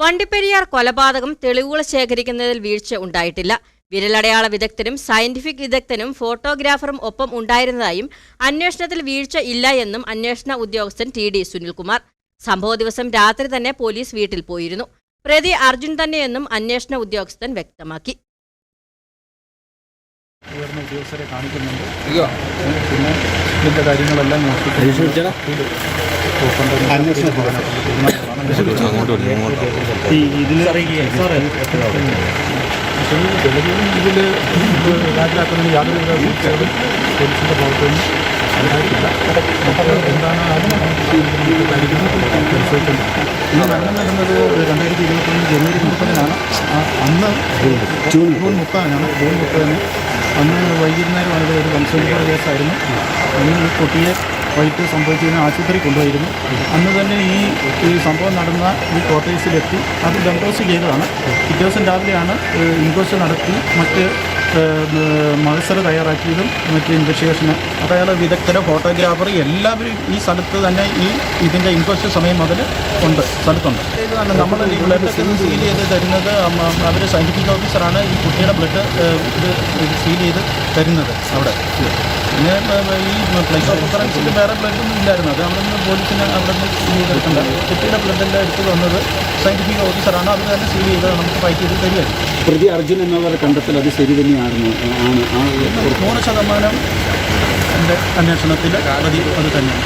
വണ്ടിപ്പെരിയാർ കൊലപാതകം തെളിവുകൾ ശേഖരിക്കുന്നതിൽ വീഴ്ച ഉണ്ടായിട്ടില്ല. വിരലടയാള വിദഗ്ധനും സയന്റിഫിക് വിദഗ്ധനും ഫോട്ടോഗ്രാഫറും ഒപ്പം ഉണ്ടായിരുന്നതായും അന്വേഷണത്തിൽ വീഴ്ച ഇല്ല എന്നും അന്വേഷണ ഉദ്യോഗസ്ഥൻ ടി ഡി സുനിൽകുമാർ. സംഭവ ദിവസം രാത്രി തന്നെ പോലീസ് വീട്ടിൽ പോയിരുന്നു. പ്രതി അർജുൻ തന്നെയെന്നും അന്വേഷണ ഉദ്യോഗസ്ഥൻ വ്യക്തമാക്കി. ഉയർന്ന ഉദ്യോഗസ്ഥരെ കാണിക്കുന്നുണ്ട്. പിന്നെ ഇതിന്റെ കാര്യങ്ങളെല്ലാം ഈ ഇതിൽ ഇതിൽ ഹാജരാക്കുന്നതിന് യാതൊരു പോലീസിന്റെ ഭാഗത്തുനിന്നും ഉണ്ടായിട്ടില്ല എന്താണ് പരിശോധിക്കുന്നത് ഈ മരണം നടന്നത് രണ്ടായിരത്തി ഇരുപത്തൊന്ന് ജനുവരി മുപ്പതിനാണ് അന്ന് ജൂൺ ജൂൺ മുപ്പതിനാണ് ജൂൺ അന്ന് വൈകുന്നേരമാണ് ഇത് ഒരു കൺസ്യൂമർ കേസായിരുന്നു അന്ന് ഈ കുട്ടിയെ വൈകിട്ട് സംഭവിച്ചതിന് ആശുപത്രി കൊണ്ടുപോയിരുന്നു. അന്ന് തന്നെ ഈ സംഭവം നടന്ന ഈ ക്വാർട്ടേഴ്സിലെത്തി. അത് ഡംഡോസ് ചെയ്തതാണ്. പിറ്റേ ദിവസം രാവിലെയാണ് ഇൻക്വസ്റ്റ് നടത്തി മറ്റ് മത്സരം തയ്യാറാക്കിയതും മറ്റ് ഇൻവെസ്റ്റിഗേഷന്. അതായത് വിദഗ്ധരെ ഫോട്ടോഗ്രാഫർ എല്ലാവരും ഈ സ്ഥലത്ത് തന്നെ ഈ ഇതിന്റെ ഇൻക്വസ്റ്റ് സമയം മുതൽ ഉണ്ട് സ്ഥലത്തുണ്ട്. നമ്മൾ ഈ ബ്ലഡ് സീൽ ചെയ്ത് തരുന്നത്. അവർ സയന്റിഫിക് ഓഫീസറാണ് ഈ കുട്ടിയുടെ ബ്ലഡ് ഇത് സീൽ ചെയ്ത് തരുന്നത് അവിടെ. പിന്നെ ഈ വേറെ ബ്ലഡൊന്നും ഇല്ലായിരുന്നു. അത് അവിടെ നിന്ന് പോലീസിന് അവിടെ നിന്ന് സീൽ ചെയ്തെടുക്കണ്ട കുട്ടിയുടെ വന്നത് സയന്റിഫിക് ഓഫീസറാണ് അത് തന്നെ സീൽ ചെയ്ത് നമുക്ക് ഫൈറ്റ് ചെയ്ത് തരുമായിരുന്നു പ്രതി അർജുൻ എന്നവരുടെ കണ്ടെത്തൽ അത് ശരി തന്നെയായിരുന്നു. ആണ് നൂറ് ശതമാനം എന്റെ അന്വേഷണത്തിന്റെ പ്രതി അത് തന്നെയാണ്.